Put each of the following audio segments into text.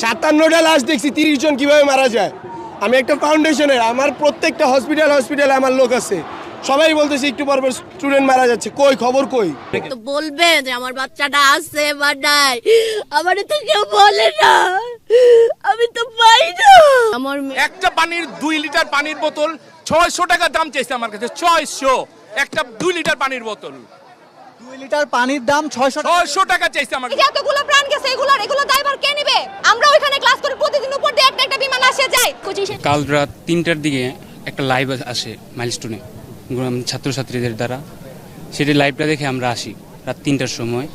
সাতান্নটা লাশ দেখছি তিরিশ জন কীভাবে মারা যায়? আমি একটা ফাউন্ডেশনের আমার প্রত্যেকটা হসপিটাল হসপিটালে আমার লোক আছে। সবাই বলতেছে একটু পর পর স্টুডেন্ট মারা যাচ্ছে। কই খবর কই? তো বলবে যে আমার বাচ্চাটা আছে বা নাই। আমার তো কেউ বলে না। আমি তো পাই না। আমার একটা পানির দুই লিটার পানির বোতল ছয়শো টাকা দাম চাইছে আমার কাছে ছয়শো। একটা দুই লিটার পানির বোতল। দুই লিটার পানির দাম ছয়শো ছয়শো টাকা চাইছে আমার এই যে এতগুলো প্রাণ গেছে এগুলোর এগুলো দায়ভার কে নেবে? আমরা ওইখানে ক্লাস করি প্রতিদিন উপর দিয়ে একটা একটা বিমান আসে যায় পঁচিশে কাল রাত তিনটার দিকে একটা লাইভ আসে মাইলস্টোনে ছাত্রছাত্রীদের দ্বারা। সেটি লাইভটা দেখে আমরা আসি রাত তিনটার সময়।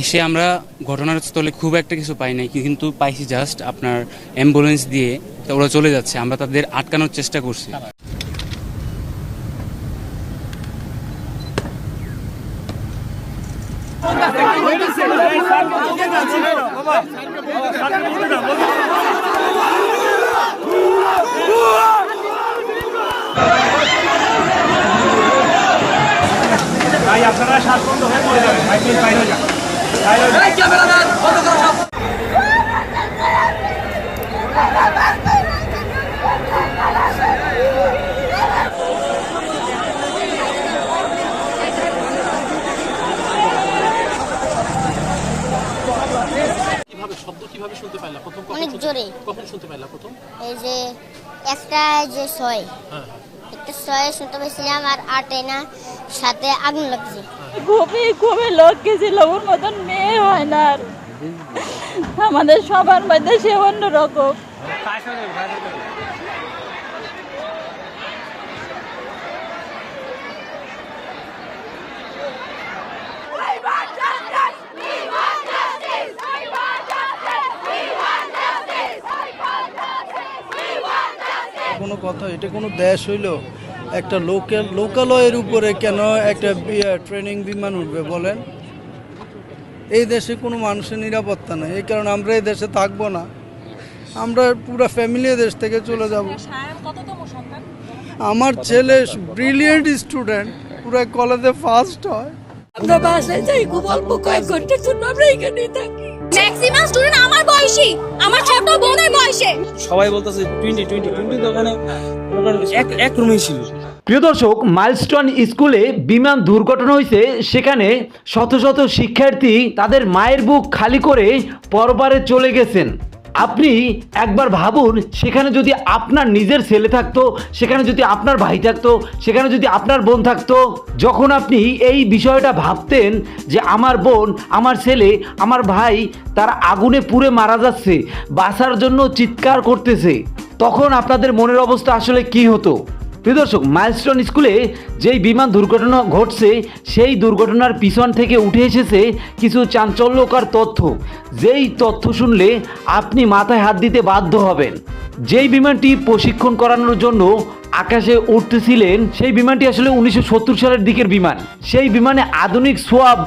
এসে আমরা ঘটনার স্থলে খুব একটা কিছু পাই নাই কিন্তু পাইছি জাস্ট আপনার অ্যাম্বুলেন্স দিয়ে তা ওরা চলে যাচ্ছে। আমরা তাদের আটকানোর চেষ্টা করছি। তাই আপনারা শ্বাসবন্ধ হয়ে পড়ে যাবেন সাইকেল বাইরে যান অনেক জোরে। কখন শুনতে পাইলা প্রথম? এই যে একটা যে ছয়। একটা ছয় শুনতে পেয়েছিলাম আর আটে না সাথে আগুন লাগছে। খুবই খুবই লোক গেছিল ওর মতন মেয়ে হয় না আর। আমাদের সবার মধ্যে সে অন্যরকম। কোনো কথা এটা কোনো দেশ হইল একটা লোকাল লোকালয়ের উপরে কেন একটা ট্রেনিং বিমান উঠবে বলেন? এই দেশে কোনো মানুষের নিরাপত্তা নেই এই কারণে আমরা এই দেশে থাকব না। আমরা পুরো ফ্যামিলি দেশ থেকে চলে যাব। আমার ছেলে ব্রিলিয়েন্ট স্টুডেন্ট পুরো কলেজে ফার্স্ট হয়। আমরা বাসায় যাই খুব অল্প কয়েক ঘণ্টার জন্য আমরা এখানেই থাকি। ম্যাক্সিমাম স্টুডেন্ট আমার বয়সী। আমার ছোট বোনের বয়সে। সবাই বলতেছে টোয়েন্টি টোয়েন্টি টোয়েন্টি তো ওখানে এক এক রুমেই ছিল। প্রিয় দর্শক মাইলস্টোন স্কুলে বিমান দুর্ঘটনা হয়েছে। সেখানে শত শত শিক্ষার্থী তাদের মায়ের বুক খালি করে পরবারে চলে গেছেন। আপনি একবার ভাবুন, সেখানে যদি আপনার নিজের ছেলে থাকতো, সেখানে যদি আপনার ভাই থাকতো, সেখানে যদি আপনার বোন থাকতো, যখন আপনি এই বিষয়টা ভাবতেন যে আমার বোন, আমার ছেলে, আমার ভাই, তার আগুনে পুড়ে মারা যাচ্ছে বাসার জন্য চিৎকার করতেছে, তখন আপনাদের মনের অবস্থা আসলে কি হতো? প্রিয় দর্শক মাইলস্টোন স্কুলে যেই বিমান দুর্ঘটনা ঘটছে, সেই দুর্ঘটনার পিছন থেকে উঠে এসেছে কিছু চাঞ্চল্যকর তথ্য। যেই তথ্য শুনলে আপনি মাথায় হাত দিতে বাধ্য হবেন। যেই বিমানটি প্রশিক্ষণ করানোর জন্য আকাশে উঠতেছিলেন, সেই বিমানটি আসলে উনিশশো সত্তর সালের দিকের বিমান। সেই বিমানে আধুনিক সোয়াব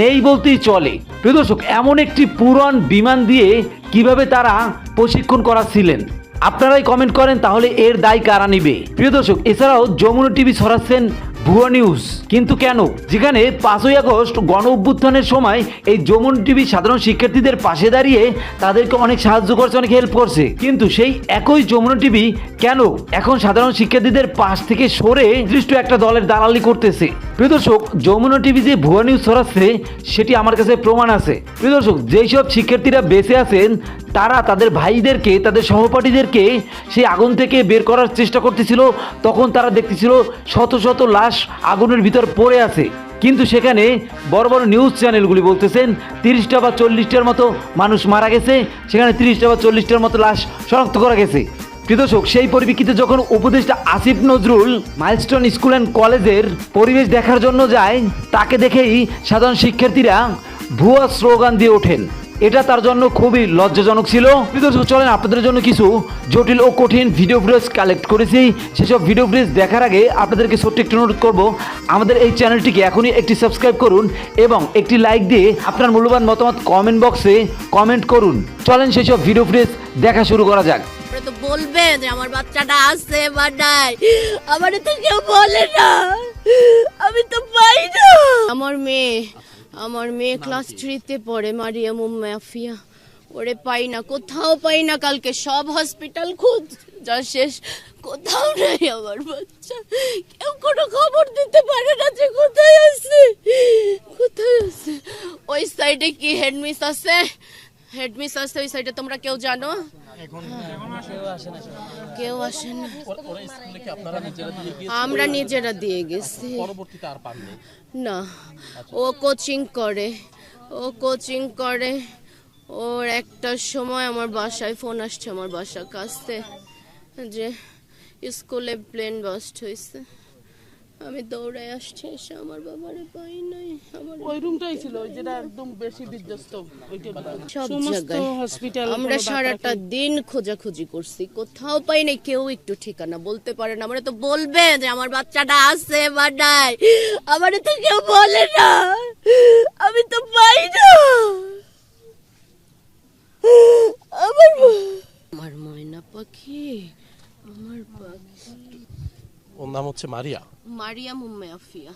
নেই বলতেই চলে। প্রিয় দর্শক, এমন একটি পুরান বিমান দিয়ে কীভাবে তারা প্রশিক্ষণ করাচ্ছিলেন? আপনারাই কমেন্ট করেন তাহলে এর দায় কারা নিবে? প্রিয় দর্শক, এছাড়াও যমুনা টিভি ছড়াচ্ছেন ভুয়া নিউজ কিন্তু কেন? যেখানে পাঁচই আগস্ট গণ অভ্যুত্থানের সময় এই যমুন টিভি সাধারণ শিক্ষার্থীদের পাশে দাঁড়িয়ে তাদেরকে অনেক সাহায্য করছে, অনেক হেল্প করছে। কিন্তু সেই একই যমুনা টিভি কেন এখন সাধারণ শিক্ষার্থীদের পাশ থেকে সরে দৃষ্ট একটা দলের দালালি করতেছে? প্রিয় দর্শক, যমুনা টিভি যে ভুয়া নিউজ ছড়াচ্ছে, সেটি আমার কাছে প্রমাণ আছে। প্রিয় দর্শক যেই সব শিক্ষার্থীরা বেঁচে আছেন, তারা তাদের ভাইদেরকে, তাদের সহপাঠীদেরকে সেই আগুন থেকে বের করার চেষ্টা করতেছিল। তখন তারা দেখতেছিল শত শত লাশ আগুনের ভিতর পড়ে আছে। কিন্তু সেখানে বড় বড় নিউজ চ্যানেলগুলি বলতেছেন, তিরিশটা বা চল্লিশটার মতো মানুষ মারা গেছে। সেখানে তিরিশটা বা চল্লিশটার মতো লাশ শনাক্ত করা গেছে। প্রিয় দর্শক সেই পরিপ্রেক্ষিতে যখন উপদেষ্টা Asif Nazrul Milestone school and কলেজের পরিবেশ দেখার জন্য যায়, তাকে দেখেই সাধারণ শিক্ষার্থীরা ভুয়া স্লোগান দিয়ে ওঠেন। এটা তার জন্য খুবই লজ্জাজনক ছিল। প্রিয় দর্শক চলেন আপনাদের জন্য কিছু জটিল ও কঠিন ভিডিও ফুটেজ কালেক্ট করেছি। সেসব ভিডিও ফুটেজ দেখার আগে আপনাদেরকে ছোট্ট একটু অনুরোধ করব, আমাদের এই চ্যানেলটিকে এখনই একটি সাবস্ক্রাইব করুন এবং একটি লাইক দিয়ে আপনার মূল্যবান মতামত কমেন্ট বক্সে কমেন্ট করুন। চলেন সেসব ভিডিও ফুটেজ দেখা শুরু করা যাক। বলবে যে আমার বাচ্চাটা আছে বা নাই। আমার তো কেউ বলে না। আমি তো পাই না। আমার মেয়ে আমার মেয়ে ক্লাস থ্রিতে পড়ে মারিয়াম মাফিয়া ওরে পাই না কোথাও পাই না কালকে। সব হসপিটাল খুঁজ যা শেষ। কোথাও নাই আমার বাচ্চা। কেউ কোনো খবর দিতে পারে না যে কোথায় আছে। কোথায় আছে? ওই সাইডে কি হেডমিস আছে? হেডমিস আছে ওই সাইডে তোমরা কেউ জানো? কেউ আসে না আমরা নিজেরা দিয়ে গেছি। না। ও কোচিং করে। ও কোচিং করে। ওর একটা সময় আমার বাসায় ফোন আসছে আমার বাসার কাছে। যে স্কুলে প্লেন বাস্ট হয়েছে। আমি দৌড়ে আসছি এসে আমার বাবারে পাই নাই আমার ওই রুমটাই ছিল ওই যেটা একদম বেশি বিধ্বস্ত ওইটা সব সমস্ত জায়গায়। হসপিটাল আমরা সারাটা দিন খোঁজাখুঁজি করছি কোথাও পাই নাই কেউ একটু ঠিকানা বলতে পারে না। আমরা তো বলবে যে আমার বাচ্চাটা আছে বা নাই। আমার তো কেউ বলে না আমি তো পাই না আমার আমার ময়না পাখি আমার পাখি ওর নাম হচ্ছে মারিয়া। মারিয়া উম্মে আফিয়া।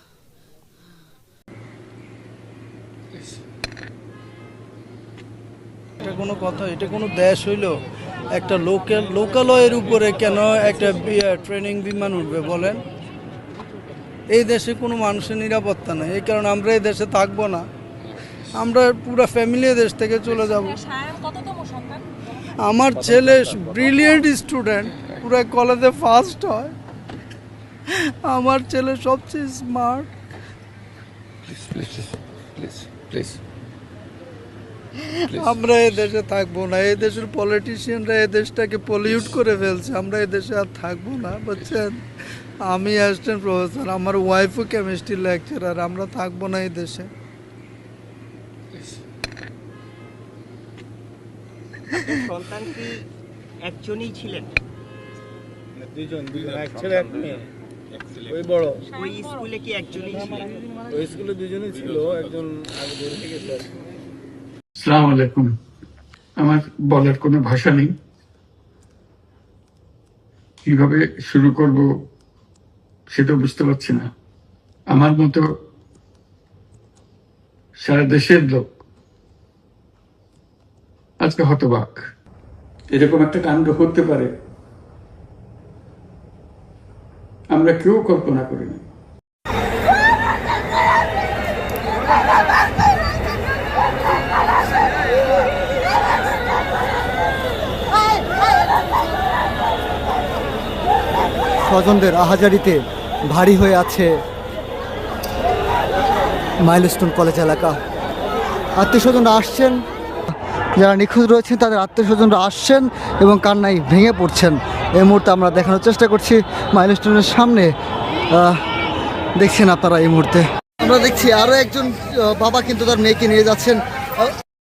এটা কোনো কথা এটা কোনো দেশ হইল? একটা লোকাল লোকালয়ের উপরে কেন একটা ট্রেনিং বিমান উঠবে বলেন? এই দেশে কোনো মানুষের নিরাপত্তা নেই এই কারণে আমরা এই দেশে থাকব না। আমরা পুরো ফ্যামিলি দেশ থেকে চলে যাব। আমার ছেলে ব্রিলিয়েন্ট স্টুডেন্ট পুরো কলেজে ফার্স্ট হয়। আমার ছেলে সবচেয়ে স্মার্ট আমরা এই দেশে থাকব না এই দেশের পলিটিশিয়ানরা এই দেশটাকে পলিউট করে ফেলছে আমরা এই দেশে আর থাকব না বুঝছেন? আমি অ্যাসিস্ট্যান্ট প্রফেসর আমার ওয়াইফও কেমিস্ট্রি লেকচারার আমরা থাকব না এই দেশে। সন্তান কি একজনই ছিলেন? দুজন দুজন এক ছেলে এক মেয়ে। ওই বড়। ওই স্কুলে কি একজনই ছিলেন ওই স্কুলে দুজনই ছিল একজন আগে বের হয়ে গেছে সালাম আলাইকুম। আমার বলার কোনো ভাষা নেই। কীভাবে শুরু করব সেটা বুঝতে পারছি না। আমার মতো সারা দেশের লোক আজকে হতবাক। এরকম একটা কাণ্ড হতে পারে। আমরা কেউ কল্পনা করিনি স্বজনদের আহাজারিতে ভারী হয়ে আছে মাইলস্টোন কলেজ এলাকা। আত্মীয় স্বজনরা আসছেন। যারা নিখোঁজ রয়েছেন, তাদের আত্মীয় স্বজনরা আসছেন এবং কান্নায় ভেঙে পড়ছেন। এই মুহূর্তে আমরা দেখানোর চেষ্টা করছি মাইলস্টোনের সামনে। দেখছেন আপনারা এই মুহূর্তে? আমরা দেখছি আরও একজন বাবা কিন্তু তার মেয়েকে নিয়ে যাচ্ছেন।